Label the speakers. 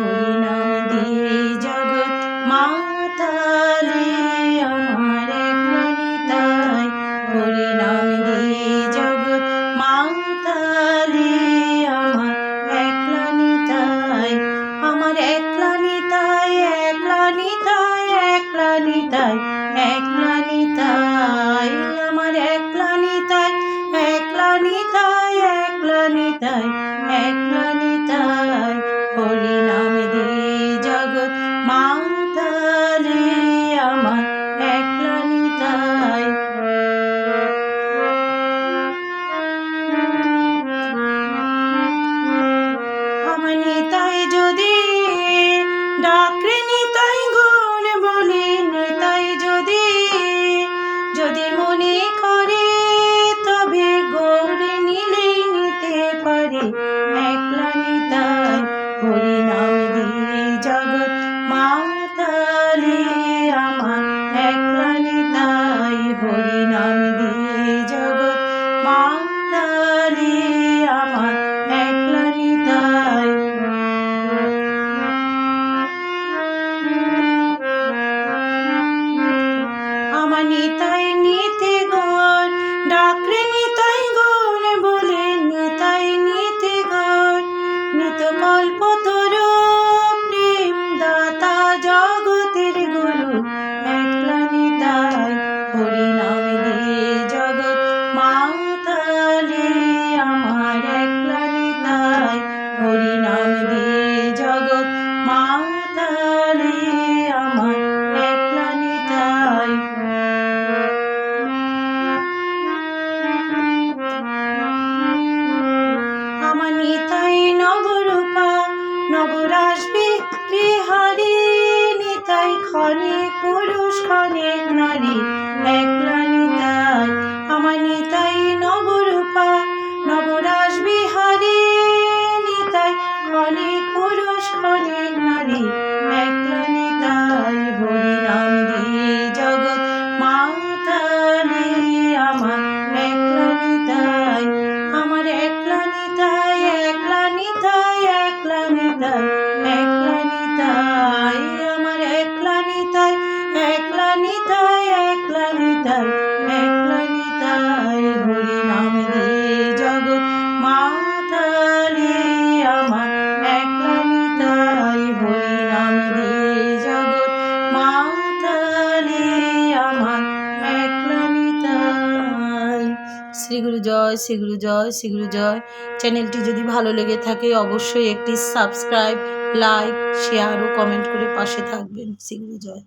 Speaker 1: হরি নাম দিয়ে জগৎ মাতালে আমার একলা নিতাই দিয়ে জগৎ মাতালে আমার একলা নিতাই আমার একলা নিতাই একলা নিতাই একলা নিতাই একলা নিতাই আমার একলা নিতাই একলা ডাকরে নিতাই গুণ বলে নিতাই যদি যদি মনে করে, তবে গৌরে নিলেই নিতে পারে। একলা নিতাই হরি নাম দিয়ে জগৎ মাতালে আমার। একলা নিতাই হরি নাম দিয়ে জগৎ মাতালে আমার নিতাই নিতে গর ডাকরে নিতাই গর বলে নিতাই নিতে গর নিত কল্প তোর প্রেম দাতা জগতের পুরুষ খনে নারী একলা নিতাই আমার নিতাই নবরূপা নবরাস বিহারী। নিতাই খনে পুরুষ খনে নারী একলা নিতাই হরি নাম দিয়ে জগৎ মাতালে আমার একলা নিতাই আমার একলা নিতাই একলা নিতাই একলা নিতাই শ্রীগুরু জয় শ্রীগুরু জয় শ্রীগুরু জয়। চ্যানেলটি যদি ভালো লেগে থাকে, অবশ্যই একটি সাবস্ক্রাইব, লাইক, শেয়ার ও কমেন্ট করে পাশে থাকবেন। শ্রীগুরু জয়।